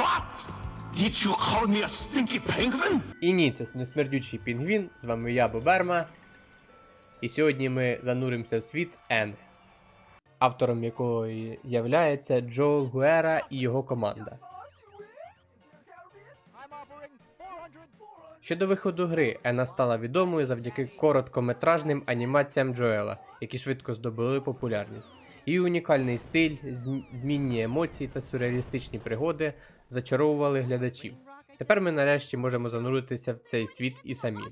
What? Did you call me a stinky penguin? І ні, це не смердючий пінгвін, з вами я, Боберма. І сьогодні ми зануримося в світ Н, автором якої являється Джоел Гуера і його команда. Щодо виходу гри, Ена стала відомою завдяки короткометражним анімаціям Джоела, які швидко здобули популярність. Її унікальний стиль, змінні емоції та сюрреалістичні пригоди зачаровували глядачів. Тепер ми нарешті можемо зануритися в цей світ і самі.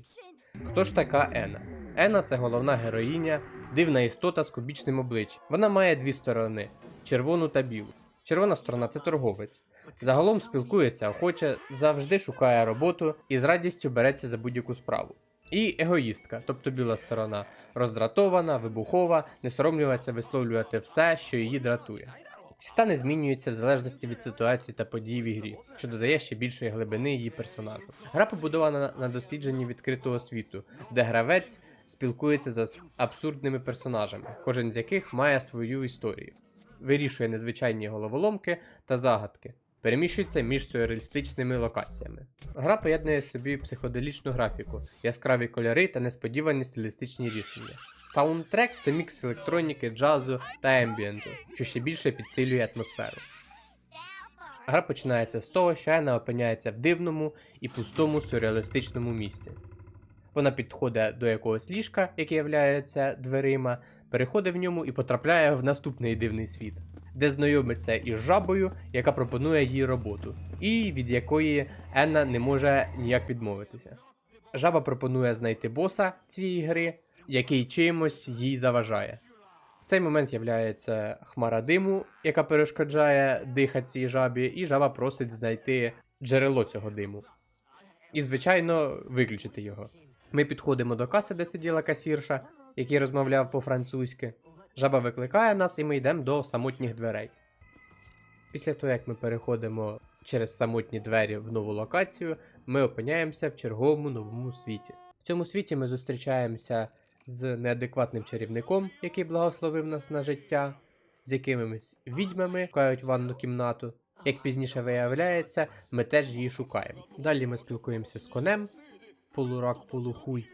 Хто ж така Ена? Ена це головна героїня, дивна істота з кубічним обличчям. Вона має дві сторони червону та білу. Червона сторона це торговець. Загалом спілкується охоче, завжди шукає роботу і з радістю береться за будь-яку справу. І егоїстка, тобто біла сторона, роздратована, вибухова, не соромлюється висловлювати все, що її дратує. Ці стани змінюються в залежності від ситуації та подій в ігрі, що додає ще більшої глибини її персонажу. Гра побудована на- дослідженні відкритого світу, де гравець спілкується з абсурдними персонажами, кожен з яких має свою історію, вирішує незвичайні головоломки та загадки, переміщується між сюрреалістичними локаціями. Гра поєднує собі психоделічну графіку, яскраві кольори та несподівані стилістичні рішення. Саундтрек це мікс електроніки, джазу та ембієнту, що ще більше підсилює атмосферу. Гра починається з того, що Ена опиняється в дивному і пустому сюрреалістичному місці. Вона підходить до якогось ліжка, яке являється дверима, переходить в ньому і потрапляє в наступний дивний світ, де знайомиться із жабою, яка пропонує їй роботу, і від якої Енна не може ніяк відмовитися. Жаба пропонує знайти боса цієї гри, який чимось їй заважає. В цей момент являється хмара диму, яка перешкоджає дихати цій жабі, і жаба просить знайти джерело цього диму. І, звичайно, виключити його. Ми підходимо до каси, де сиділа касірша, який розмовляв по-французьки. Жаба викликає нас, і ми йдемо до самотніх дверей. Після того, як ми переходимо через самотні двері в нову локацію, ми опиняємося в черговому новому світі. В цьому світі ми зустрічаємося з неадекватним чарівником, який благословив нас на життя, з якимись відьмами шукають ванну кімнату. Як пізніше виявляється, ми теж її шукаємо. Далі ми спілкуємося з конем, полурак, полухуй,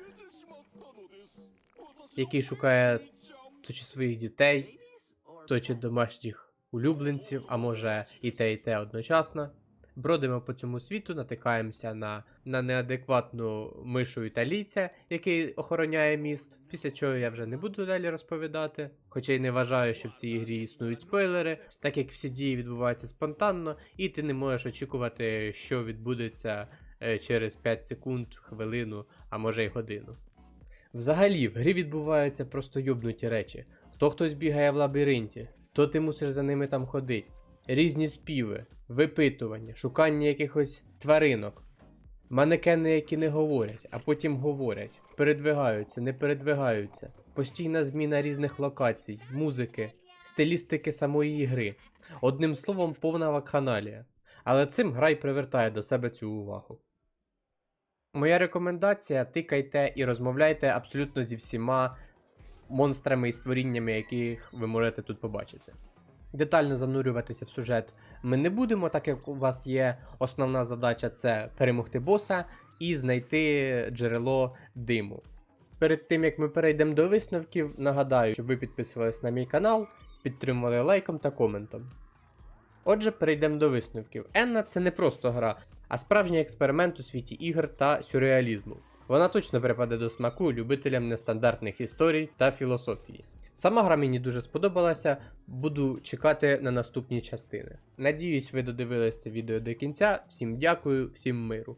який шукає то чи своїх дітей, то чи домашніх улюбленців, а може і те, і те одночасно. Бродимо по цьому світу, натикаємося на, на неадекватну мишу італійця, який охороняє міст. Після чого я вже не буду далі розповідати. Хоча й не вважаю, що в цій грі існують спойлери, так як всі дії відбуваються спонтанно, і ти не можеш очікувати, що відбудеться е, через 5 секунд, хвилину, а може й годину. Взагалі, в грі відбуваються просто йобнуті речі. То хтось бігає в лабіринті, то ти мусиш за ними там ходити. Різні співи, випитування, шукання якихось тваринок, манекени, які не говорять, а потім говорять, передвигаються, не передвигаються, постійна зміна різних локацій, музики, стилістики самої гри. Одним словом, повна вакханалія. Але цим гра й привертає до себе цю увагу. Моя рекомендація: тикайте і розмовляйте абсолютно зі всіма монстрами і створіннями, яких ви можете тут побачити. Детально занурюватися в сюжет ми не будемо, так як у вас є основна задача це перемогти боса і знайти джерело диму. Перед тим як ми перейдемо до висновків, нагадаю, щоб ви підписувались на мій канал, підтримували лайком та коментом. Отже, перейдемо до висновків. Енна це не просто гра, а справжній експеримент у світі ігор та сюрреалізму. Вона точно припаде до смаку любителям нестандартних історій та філософії. Сама гра мені дуже сподобалася, буду чекати на наступні частини. Надіюсь, ви додивилися це відео до кінця. Всім дякую, всім миру.